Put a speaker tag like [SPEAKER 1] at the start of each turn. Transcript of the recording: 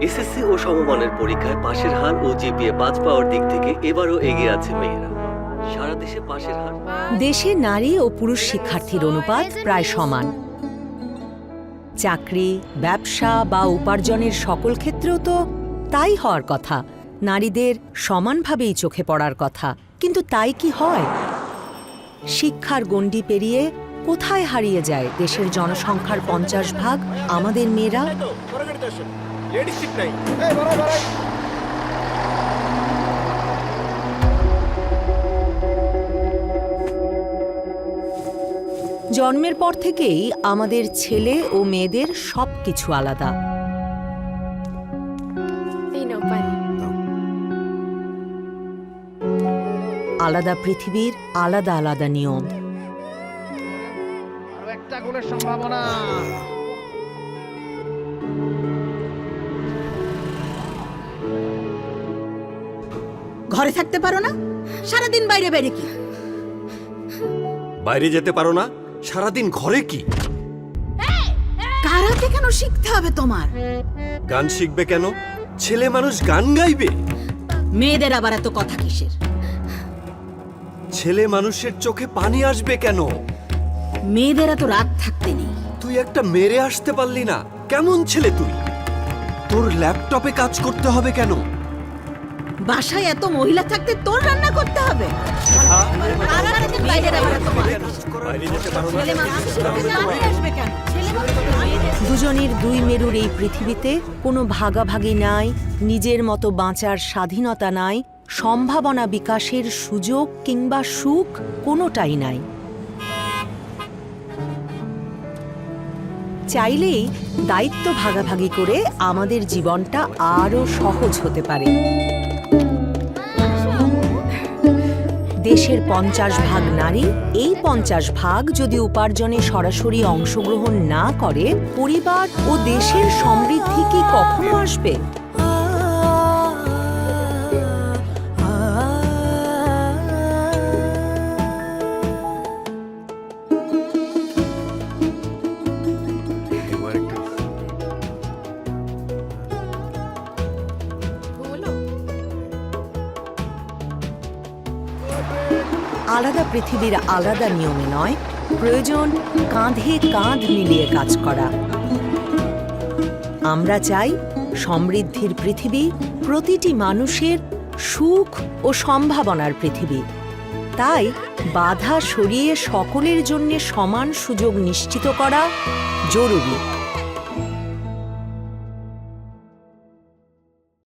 [SPEAKER 1] SSC ও সমমানের পরীক্ষায় পাশের হার ও জিপিএ পাঁচ পাওয়ার দিক থেকে এবারও এগিয়ে আছে মেয়েরা। সারা দেশে পাশের হার
[SPEAKER 2] দেশে নারী ও পুরুষ শিক্ষার্থীর অনুপাত প্রায় সমান। চাকরি, ব্যবসা বা উপার্জনের সকল ক্ষেত্রেও তো তাই হওয়ার কথা। নারীদের সমানভাবেই চোখে পড়ার কথা। কিন্তু তাই কি হয়? শিক্ষার গণ্ডি পেরিয়ে কোথায় হারিয়ে যায় দেশের জনসংখ্যার পঞ্চাশ ভাগ? আমাদের মেয়েরা? জন্মের পর থেকেই আমাদের ছেলে ও মেয়েদের সব কিছু আলাদা আলাদা পৃথিবীর আলাদা আলাদা নিয়ম।
[SPEAKER 3] একটা গোলের সম্ভাবনা।
[SPEAKER 4] ঘরে থাকতে পারো না? সারাদিন বাইরে বাইরে কি?
[SPEAKER 5] বাইরে যেতে পারো না? সারাদিন ঘরে কি?
[SPEAKER 4] কারাতে কেন শিখতে হবে তোমার?
[SPEAKER 5] গান শিখবে কেন? ছেলে মানুষ গান গাইবে।
[SPEAKER 4] মেয়েদের আবার এত কথা কিসের?
[SPEAKER 5] ছেলে মানুষের চোখে পানি আসবে কেন?
[SPEAKER 4] মেয়েদের এত রাত থাকতে নেই।
[SPEAKER 5] তুই একটা মেরে আসতে পারলি না। কেমন ছেলে তুই? তোর ল্যাপটপে কাজ করতে হবে কেন?
[SPEAKER 4] বাসায় এত মহিলা থাকতে তোর রান্না করতে হবে?
[SPEAKER 2] দুজনের দুই মেরুর এই পৃথিবীতে কোনো ভাগাভাগি নাই নিজের মতো বাঁচার স্বাধীনতা নাই সম্ভাবনা বিকাশের সুযোগ কিংবা সুখ কোনোটাই নাই। চাইলেই দায়িত্ব ভাগাভাগি করে আমাদের জীবনটা আরও সহজ হতে পারে। দেশের পঞ্চাশ ভাগ নারী, এই পঞ্চাশ ভাগ যদি উপার্জনে সরাসরি অংশগ্রহণ না করে, পরিবার ও দেশের সমৃদ্ধি কি কখনো আসবে? আলাদা পৃথিবীর আলাদা নিয়মে নয়, প্রয়োজন কাঁধে কাঁধ মিলিয়ে কাজ করা। আমরা চাই সমৃদ্ধির পৃথিবী প্রতিটি মানুষের সুখ ও সম্ভাবনার পৃথিবী। তাই বাধা সরিয়ে সকলের জন্য সমান সুযোগ নিশ্চিত করা জরুরি।